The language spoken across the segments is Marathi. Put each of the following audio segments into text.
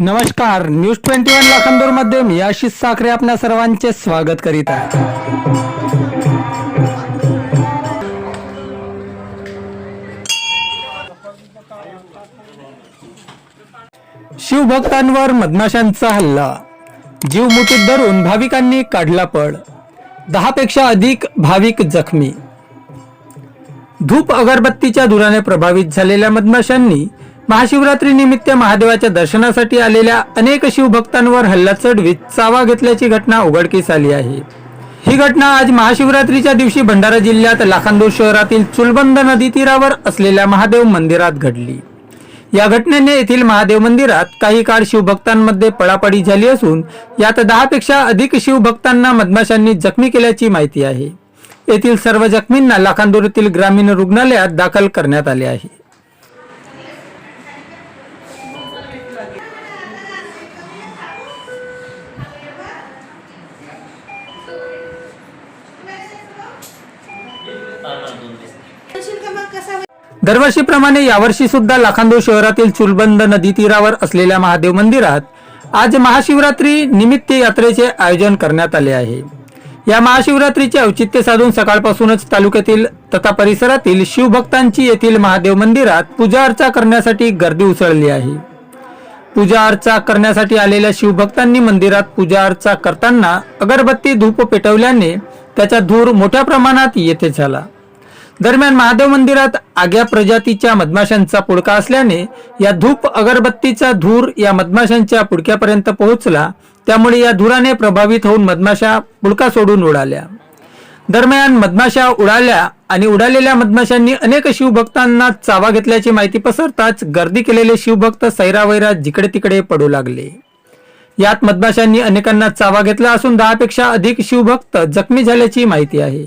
नमस्कार न्यूज ट्वेंटी वन लाखांदूरमध्ये मी आशिष साखरे आपल्या सर्वांचे स्वागत करीत आहे. शिवभक्तांवर मधमाशांचा हल्ला. जीव मुठीत धरून भाविकांनी काढला पळ. दहा पेक्षा अधिक भाविक जखमी. धूप अगरबत्तीच्या धुराने प्रभावित झालेल्या मधमाशांनी महाशिवरात्री निमित्त महादेवाच्या दर्शनासाठी आलेल्या अनेक शिवभक्तांवर हल्ला चढवीत चावा घेतल्याची घटना उघडकीस आली आहे. ही घटना आज महाशिवरात्रीच्या दिवशी भंडारा जिल्ह्यात लाखांदूर शहरातील चुलबंद नदी तीरावर असलेल्या महादेव मंदिरात घडली. या घटनेने येथील महादेव मंदिरात काही काळ शिवभक्तांमध्ये पळापळी झाली असून यात दहापेक्षा अधिक शिवभक्तांना मधमाशांनी जखमी केल्याची माहिती आहे. येथील सर्व जखमींना लाखांदूर येथील ग्रामीण रुग्णालयात दाखल करण्यात आले आहे. दरवर्षीप्रमाणे यावर्षी सुद्धा लाखांदूर शहरातील चुलबंद नदी तीरावर असलेल्या महादेव मंदिरात आज महाशिवरात्री निमित्त यात्रेचे आयोजन करण्यात आले आहे. या महाशिवरात्रीचे औचित्य साधून सकाळपासूनच तालुक्यातील तथा परिसरातील शिवभक्तांची येथील महादेव मंदिरात पूजा अर्चा करण्यासाठी गर्दी उसळली आहे. पूजा अर्चा करण्यासाठी आलेल्या शिवभक्तांनी मंदिरात पूजा अर्चा करताना अगरबत्ती धूप पेटवल्याने त्याचा धूर मोठ्या प्रमाणात येथे झाला. दरम्यान महादेव मंदिरात आग्या प्रजातीच्या मधमाशांचा पुडका असल्याने या धूप अगरबत्तीचा धूर या मधमाशांच्या पुडक्यापर्यंत पोहोचला त्यामुळे या धुराने प्रभावित होऊन मधमाशा पुडका सोडून उडाल्या. दरम्यान मधमाशा उडाल्या आणि उडालेल्या मधमाशांनी अनेक शिवभक्तांना चावा घेतल्याची माहिती पसरताच गर्दी केलेले शिवभक्त सैरावैरा जिकडे तिकडे पडू लागले. यात मधमाशांनी अनेकांना चावा घेतला असून दहापेक्षा अधिक शिवभक्त जखमी झाल्याची माहिती आहे.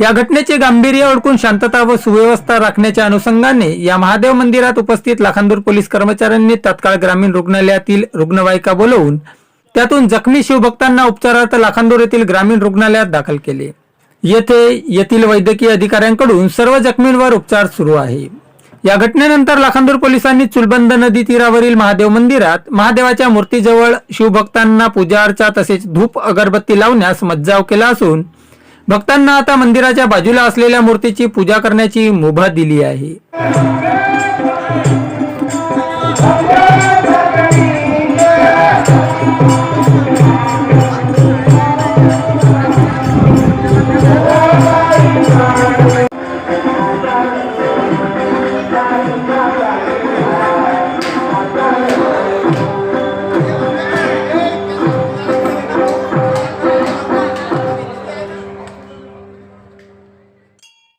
या घटनेचे गांभीर्य ओळखून शांतता व सुव्यवस्था राखण्याच्या अनुषंगाने या महादेव मंदिरात उपस्थित लाखांदूर पोलीस कर्मचाऱ्यांनी तत्काळ ग्रामीण रुग्णालयातील रुग्णवाहिका बोलवून त्यातून जखमी शिवभक्तांना उपचारार्थ लाखांदूर येथील ग्रामीण रुग्णालयात दाखल केले. येथे येथील वैद्यकीय अधिकाऱ्यांकडून सर्व जखमींवर उपचार सुरू आहे. या घटनेनंतर लाखांदूर पोलिसांनी चुलबंद नदी तीरावरील महादेव मंदिरात महादेवाच्या मूर्तीजवळ शिवभक्तांना पूजा अर्चा तसेच धूप अगरबत्ती लावण्यास मज्जाव केला असून भक्तांना आता मंदिराच्या बाजूला असलेल्या मूर्तीची पूजा करण्याची मुभा दिली आहे.